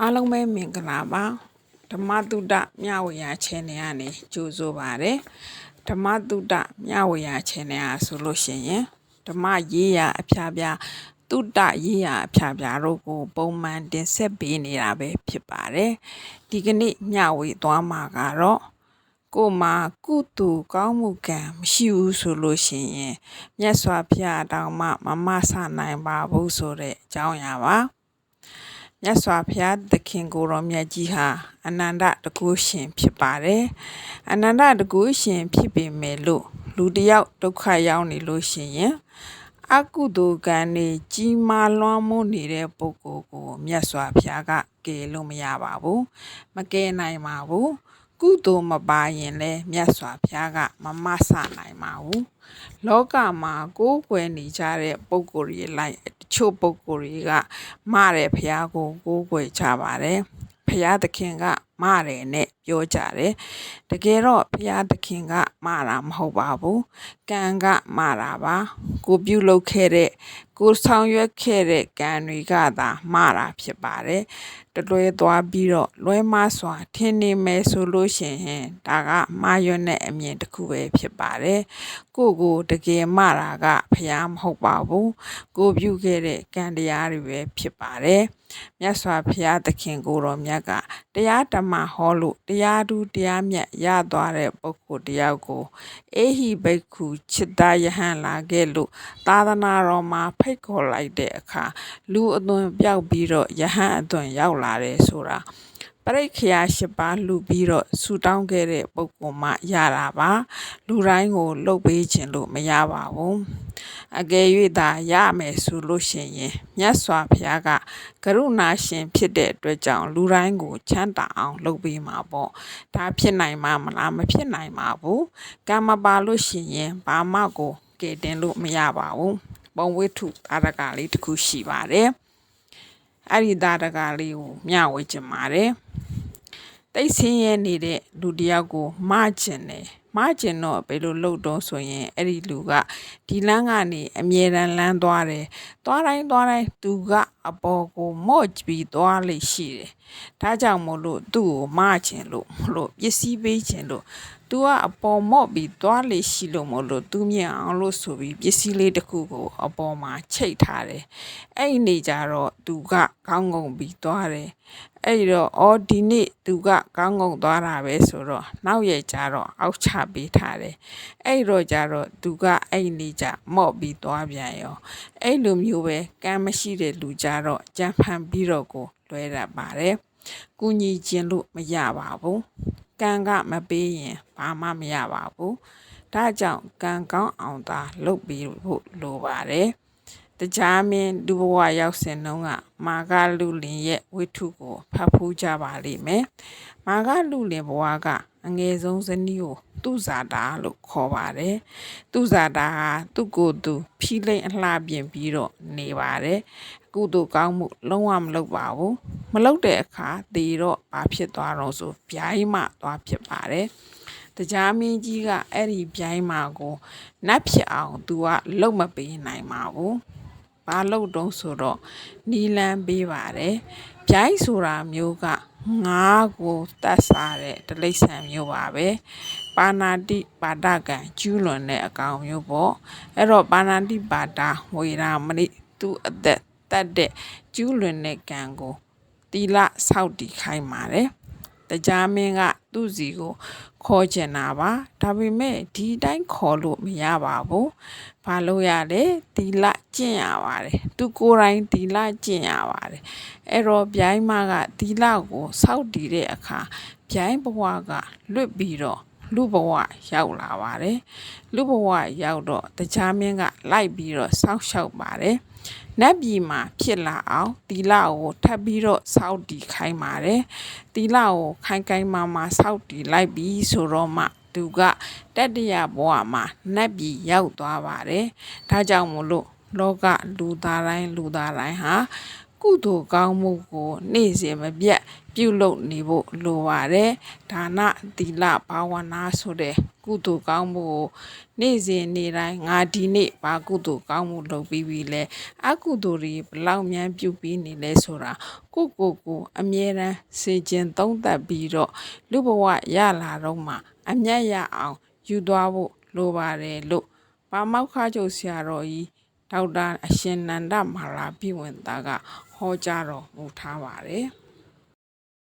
အားလုံးပဲမင်္ဂလာပါဓမ္မတုဒ္ဒမြဝေယ channel ကနေကြိုဆိုပါရယ်ဓမ္မတုဒ္ဒမြဝေယ channel ဟာဆိုလို့ရှိရင်ဓမ္မရေးရာအဖျားပြားတုဒ္ဒရေးရာအဖျားပြားတို့ကို ပုံမှန်တင်ဆက်ပေးနေတာပဲဖြစ်ပါတယ်ဒီကနေ့မြဝေသွားမှာကတော့ကိုမှာကုတူကောင်းမှုကံမရှိဘူးဆိုလို့ရှိရင်မြတ်စွာဘုရားတောင်မှမမဆနိုင်ပါဘူးဆိုတဲ့အကြောင်းအရာပါ မြတ်စွာဘုရားသခင်ကိုရောမြတ်ကြီးဟာအနန္တတကုရှင်ဖြစ်ပါတယ်အနန္တတကုရှင်ဖြစ်ပေမဲ့လို့လူတယောက်ဒုက္ခရောက်နေလို့ရှိရင်အကုသိုလ်ကံနေကြီးမားလွှမ်းမိုးနေတဲ့ပုဂ္ဂိုလ်ကိုမြတ်စွာဘုရားကကယ်လို့မရပါဘူးမကယ်နိုင်ပါဘူး ကုသိုလ်မပါရင်လည်းမြတ်စွာဘုရားကမမဆနိုင်ပါဘူးလောကမှာကိုးကွယ်နေကြတဲ့ပုံကိုယ်တွေလိုက်တချို့ပုံကိုယ်တွေကမတဲ့ဘုရားကိုကိုးကွယ်ကြပါတယ်ဘုရားသခင်ကမတယ်နဲ့ပြောကြတယ်တကယ်တော့ဘုရားသခင်ကမတာမဟုတ်ပါဘူးကံကမတာပါကိုပြုလုပ်ခဲ့တဲ့ကိုဆောင်ရွက်ခဲ့တဲ့ကံတွေကသာမှားတာဖြစ်ပါတယ် တလွဲသွားပြီးတော့လွဲမစွာထင်နေမယ်ဆိုလို့ရှိရင်ဒါကမှားရွက်တဲ့အမြင်တစ်ခုပဲဖြစ်ပါတယ်ကိုကိုတကယ်မှားတာကဖျားမဟုတ်ပါဘူးကိုပြုခဲ့တဲ့ကံတရားတွေပဲဖြစ်ပါတယ်မြတ်စွာဘုရားသခင်ကိုတော်မြတ်ကတရားဓမ္မဟောလို့တရားသူတရားမြတ်ရသွားတဲ့ပုဂ္ဂိုလ်တယောက်ကိုအေဟိဘိက္ခုจิตာယဟန်လာခဲ့လို့သာသနာတော်မှာဖိတ်ခေါ်လိုက်တဲ့အခါလူအသွင်ပြောက်ပြီးတော့ယဟန်အသွင်ရောက်လာတယ်ဆိုတာပရိခယာ၈ပါးလှူပြီးတော့ဆူတောင်းခဲ့တဲ့ပုံကောမှရတာပါလူတိုင်းကိုလှုပ်ပေးခြင်းလို့မရပါဘူးအကယ်၍သာရမယ်ဆိုလို့ရှိရင်မြတ်စွာဘုရားကကရုဏာရှင်ဖြစ်တဲ့အတွက်ကြောင့်လူတိုင်းကိုချမ်းသာအောင်လုပ်ပေးမှာပေါ့ဒါဖြစ်နိုင်မှာမလားမဖြစ်နိုင်ပါဘူးကံမပါလို့ရှိရင်ဘာမှကိုကယ်တင်လို့မရပါဘူးပုံဝိထုတာရကလေးတစ်ခုရှိပါတယ် အဲ့ဒီတာရကလေးကိုမျှဝေချင်ပါတယ်တိတ်ဆင်းရဲနေတဲ့လူတယောက်ကိုမကျင်တယ်မကျင်တော့ဘယ်လိုလုပ်တော့ဆိုရင်အဲ့ဒီလူကဒီလမ်းကနေအမြဲတမ်းလမ်းသွားတယ်သွားတိုင်းသွားတိုင်းသူကအပေါ်ကိုမော့ပြီးသွားလိမ့်ရှိတယ်ဒါကြောင့်မို့လို့သူ့ကိုမကျင်လို့မလို့ပစ္စည်းပေးခြင်းလို့သူကအပေါ်မော့ပြီးသွားလေရှိလို့မလို့ သူမြင်အောင်လို့ဆိုပြီး ပစ္စည်းလေးတစ်ခုကို အပေါ်မှာ ချိတ်ထားတယ် အဲ့ဒီနေကြတော့ သူက ခေါင်းငုံပြီးသွားတယ် အဲ့တော့ အော် ဒီနေ့ သူကကောင်းကုန်းသွားတာပဲဆိုတော့ နောက်ရကြတော့ အောက်ချပေးထားတယ် အဲ့တော့ကြတော့ သူက အဲ့နေကြမော့ပြီးသွားပြန်ရော အဲ့လိုမျိုးပဲကမ်းမရှိတဲ့လူကြတော့ ကြံဖန်ပြီးတော့ကို လွဲတတ်ပါတယ်ကုညီခြင်းလို့မရပါဘူး ကံကမပေးရင်ဘာမှမရပါဘူးဒါကြောင့်ကံကောင်းအောင်သာလုပ်ပြီးဖို့လိုပါတယ်တရားမင်းလူဘဝရောက်စဉ်တုန်းကမာဂလူလင်ရဲ့ဝိထုကိုဖတ်ဖူးကြပါလိမ့်မယ်။မာဂလူလင်ဘဝကအငယ်ဆုံးဇနီးကိုသူဇာတာလို့ခေါ်ပါတယ်။သူဇာတာဟာသူ့ကိုယ်သူဖြီးလိမ့်အလှပြင်ပြီးတော့နေပါတယ်။ကုသိုလ်ကောင်းမှုလုံးဝမလုပ်ပါဘူး။ မလုပ်တဲ့အခါသေတော့ဘာဖြစ်သွားတော့ဆိုဗျာကြီးမှသွားဖြစ်ပါတယ်။တရားမင်းကြီးကအဲ့ဒီဗျိုင်းမာကိုနတ်ဖြစ်အောင် သူကလုံမပေးနိုင်ပါဘူးဘာလို့တုံးဆိုတော့နီလန်းပေးပါတယ်ဗျိုင်းဆိုတာမျိုးကငါးကိုတတ်စားတဲ့တလိษံမျိုးပါပဲပါဏာတိပါဒကံကျူးလွန်တဲ့အကောင်မျိုးပေါ့အဲ့တော့ပါဏာတိပါဒဝေရာမဏိသူအသက်တတ်တဲ့ကျူးလွန်တဲ့ကံကို တီလဆောက်တည်ခိုင်းပါတယ်တရားမင်းကသူ့စီကိုခေါ်ချင်တာပါဒါပေမဲ့ဒီတိုင်းခေါ်လို့မရပါဘူးဘာလို့ရလဲတီလကျင့်ရပါတယ်သူကိုယ်တိုင်တီလကျင့်ရပါတယ်အဲ့တော့ဗျိုင်းမကတီလကိုစောက်တည်တဲ့အခါဗျိုင်းဘဝကလွတ်ပြီးတော့လူဘဝရောက်လာပါတယ်လူဘဝရောက်တော့တရားမင်းကလိုက်ပြီးတော့စောက်ရှောက်ပါတယ် နတ်ပြည်မှာဖြစ်လာအောင်တီလာကိုထပ်ပြီးတော့စောက်တီခိုင်းပါတယ်တီလာကိုခိုင်းခိုင်းမှမှစောက်တီလိုက်ပြီးဆိုတော့မှသူကတတရဘဝမှာနတ်ပြည်ရောက်သွားပါတယ်ဒါကြောင့်မို့လို့လောကလူသားတိုင်းလူသားတိုင်းဟာကုသိုလ်ကောင်းမှုကိုနေ့စဉ်မပြတ်ပြုလုပ်နေဖို့လိုပါတယ်ဒါနသီလဘာဝနာဆိုတဲ့ ကုသိုလ်ကောင်းမှုကိုနေ့စဉ်နေ့တိုင်းငါဒီနေ့ဘာကုသိုလ်ကောင်းမှုလုပ်ပြီးပြီလဲအကုသိုလ်တွေဘယ်လောက်များပြုပြီးနေလဲဆိုတာကိုယ့်ကိုယ်ကိုအမြဲတမ်းစေခြင်းသုံးသပ်ပြီးတော့လူဘဝရလာတော့မှအမျက်ရအောင်ယူသွားဖို့လိုပါတယ်လို့ဘာမောက်ခါချုပ်ဆရာတော်ကြီးဒေါက်တာအရှင်နန္ဒမာလာပြည်ဝင်သားကဟောကြားတော်မူထားပါတယ်။